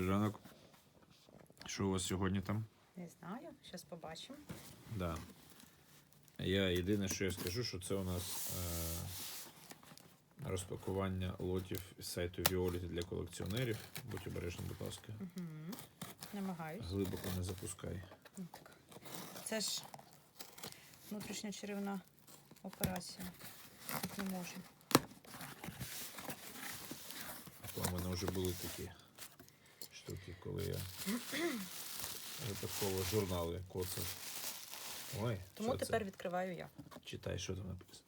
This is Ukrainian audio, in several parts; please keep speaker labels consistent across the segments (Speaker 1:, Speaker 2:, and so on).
Speaker 1: Добрий ранок. Що у вас сьогодні там?
Speaker 2: Не знаю, зараз побачимо.
Speaker 1: Да. Я єдине, що я скажу, що це у нас е, розпакування лотів з сайту Violet для колекціонерів. Будь обережні, будь ласка.
Speaker 2: Угу. Намагаюсь.
Speaker 1: Глибоко не запускай.
Speaker 2: Ну, так. Це ж внутрішня черевна операція. Так не можна.
Speaker 1: А то в мене вже були такі випадково журнали коцав. Ой,
Speaker 2: Тому тепер
Speaker 1: це?
Speaker 2: відкриваю я.
Speaker 1: Читай, що там написано.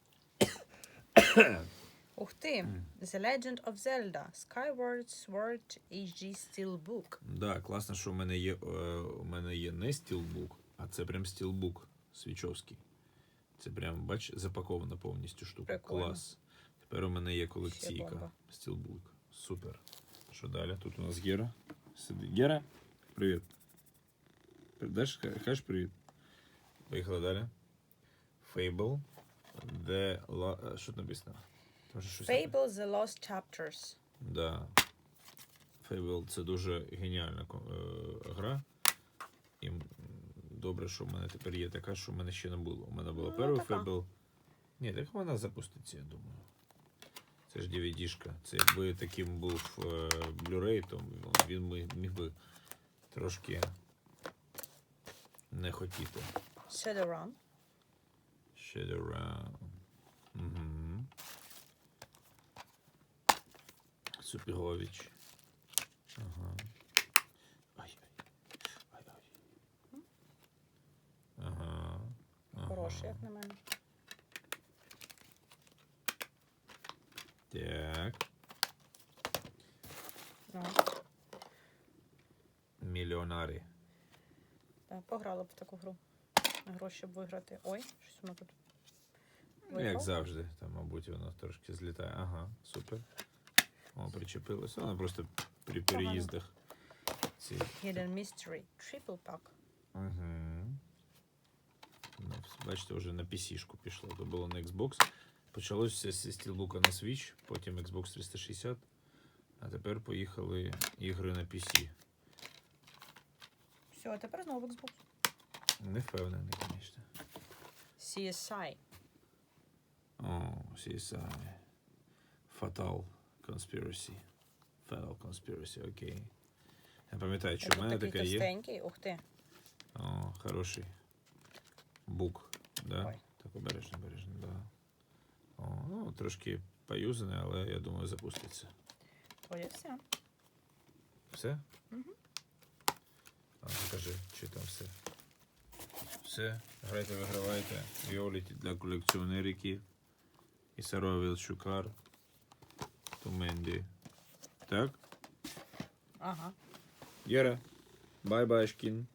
Speaker 2: Ух ти! The Legend of Zelda. Skyward Sword HD Steelbook.
Speaker 1: Да, класно, що у мене є, е, у мене є не стілбук, а це прям стілбук свічовський. Це прям, бач, запакована повністю штука.
Speaker 2: Прикольно.
Speaker 1: Клас. Тепер у мене є колекційка. Стілбук. Супер. Що далі? Тут у нас Гера. Сидить. Гера, привіт. Даш, кажеш привіт. Поїхали далі. Fable. The... La... Що тут написано? Може, щось таке?
Speaker 2: Fable The Lost Chapters.
Speaker 1: Да. Fable це дуже геніальна е, гра. І добре, що в мене тепер є така, що в мене ще не було. У мене була
Speaker 2: Ну,
Speaker 1: перша
Speaker 2: така.
Speaker 1: Fable. Ні, так вона запуститься, я думаю. Це ж DVD-шка. Це якби таким був е, Blu-ray, то він міг би трошки не хотіти.
Speaker 2: Shadowrun.
Speaker 1: Shadowrun. Угу. Супігович. Ага. Ай, ай. Ай, ай. Ага. ага.
Speaker 2: Хороший, як на мене.
Speaker 1: Так.
Speaker 2: Ну,
Speaker 1: Мільйонарі.
Speaker 2: так, пограла б в таку гру. На гроші, щоб виграти. Ой, щось воно тут.
Speaker 1: Ну, як завжди. Там, мабуть, воно трошки злітає. Ага, супер. О, причепилося. Воно просто при переїздах. Ці
Speaker 2: Hidden Mystery. Triple Pack.
Speaker 1: Угу. Ну, бачите, вже на PC-шку пішло. То було на Xbox. Почалося зі стілбука на Switch, потім Xbox 360, а тепер поїхали ігри на PC.
Speaker 2: Все, а тепер знову Xbox.
Speaker 1: Не впевнений, звісно.
Speaker 2: CSI.
Speaker 1: О, CSI. Fatal Conspiracy. Fatal Conspiracy, окей. Я пам'ятаю, що в мене така є.
Speaker 2: товстенький. Ух ти.
Speaker 1: О, хороший. Бук. Да?
Speaker 2: Ой.
Speaker 1: Так обережно, обережно, да. Трошки поюзаний, але я думаю, запуститься.
Speaker 2: Твоє все.
Speaker 1: Все?
Speaker 2: Мгм.
Speaker 1: А, покажи, чи там все. Все. Грайте, вигравайте. Віоліті для колекціонериків. І Саро Вілчукар. Туменді. Так?
Speaker 2: Ага.
Speaker 1: Єра. Бай-бай, шкін.